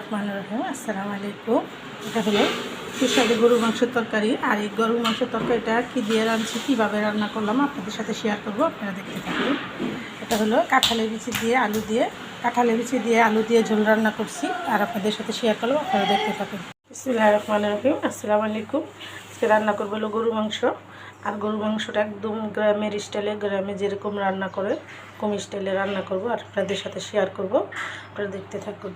রহমান রহিম, আসসালামু আলাইকুম। এটা হলো সুস্বাদু গরু মাংসের তরকারি। আর এই গরু মাংসের তরকারিটা কী দিয়ে রাঁধছি, কীভাবে রান্না করলাম আপনাদের সাথে শেয়ার করব, আপনারা দেখতে থাকুন। এটা হলো কাঁঠালের বিচি দিয়ে আলু দিয়ে কাঁঠালের বিচি দিয়ে আলু দিয়ে ঝোল রান্না করছি। আর আপনাদের সাথে শেয়ার করব আপনারা দেখতে থাকুন। বিসমুল্লাহ রহমান রহিম, আসসালামু আলাইকুম। আজকে রান্না করব হলো গরু মাংস। আর গরু মাংসটা একদম গ্রামের স্টাইলে গ্রামে যেরকম রান্না করে, কম স্টাইলে রান্না করব। আর আপনাদের সাথে শেয়ার করব, আপনারা দেখতে থাকুন।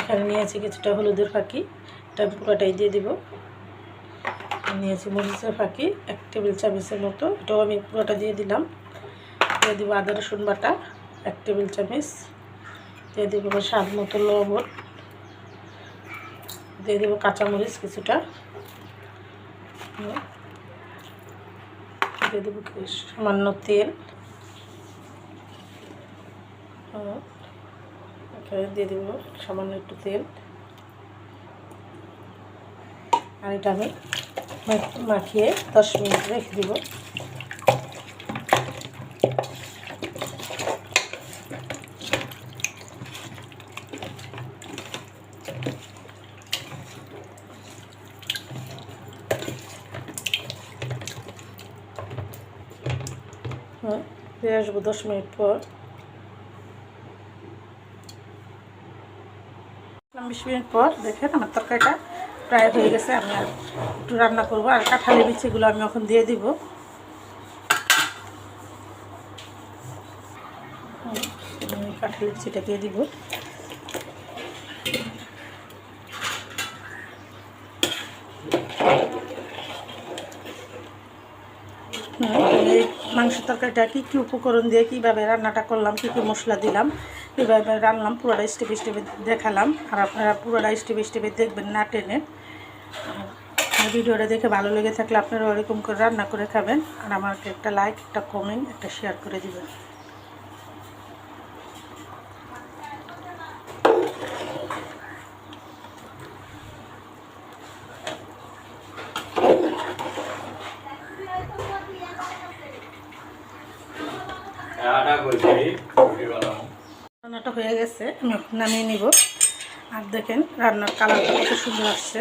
এখানে নিয়েছি কিছুটা হলুদের ফাঁকি, এটা পুরোটাই দিয়ে দিব। নিয়েছি মরিচের ফাঁকি, এক টেবিল চামচের মতো, এটাও আমি পুরোটা দিয়ে দিলাম। দিয়ে দিব আদা, রসুন বাটা, এক টেবিল চামচ। দিয়ে দিব স্বাদ মতো লবণ। দিয়ে দেবো কাঁচামরিচ কিছুটা। দিয়ে দেবো সামান্য তেল। এখানে দিয়ে দেবো, সামান্য একটু তেল। আর এটা আমি মাখিয়ে দশ মিনিট রেখে দেবো। ফিরে আসব দশ মিনিট পর। বিশ মিনিট পর দেখেন আমার তরকারিটা প্রায় হয়ে গেছে, আমি আর একটু রান্না করব। আর কাঁঠালি বিচিগুলো আমি এখন দিয়ে দিব। কাঁঠালি বিচিটা দিয়ে দিব। এই মাংস তরকারিটা কী কী উপকরণ দিয়ে কীভাবে রান্নাটা করলাম, কী কী মশলা দিলাম, কীভাবে রান্নাম পুরোটা স্টেপে স্টেপে দেখালাম। আর আপনারা পুরোটা স্টেপে স্টেপে দেখবেন না টেনে। ভিডিওটা দেখে ভালো লেগে থাকলে আপনারা ওরকম করে রান্না করে খাবেন। আর আমাকে একটা লাইক একটা কমেন্ট একটা শেয়ার করে দিবেন। রান্নাটা হয়ে গেছে আমি নামিয়ে নিব। আর দেখেন রান্নার কালারটা কত সুন্দর আসছে।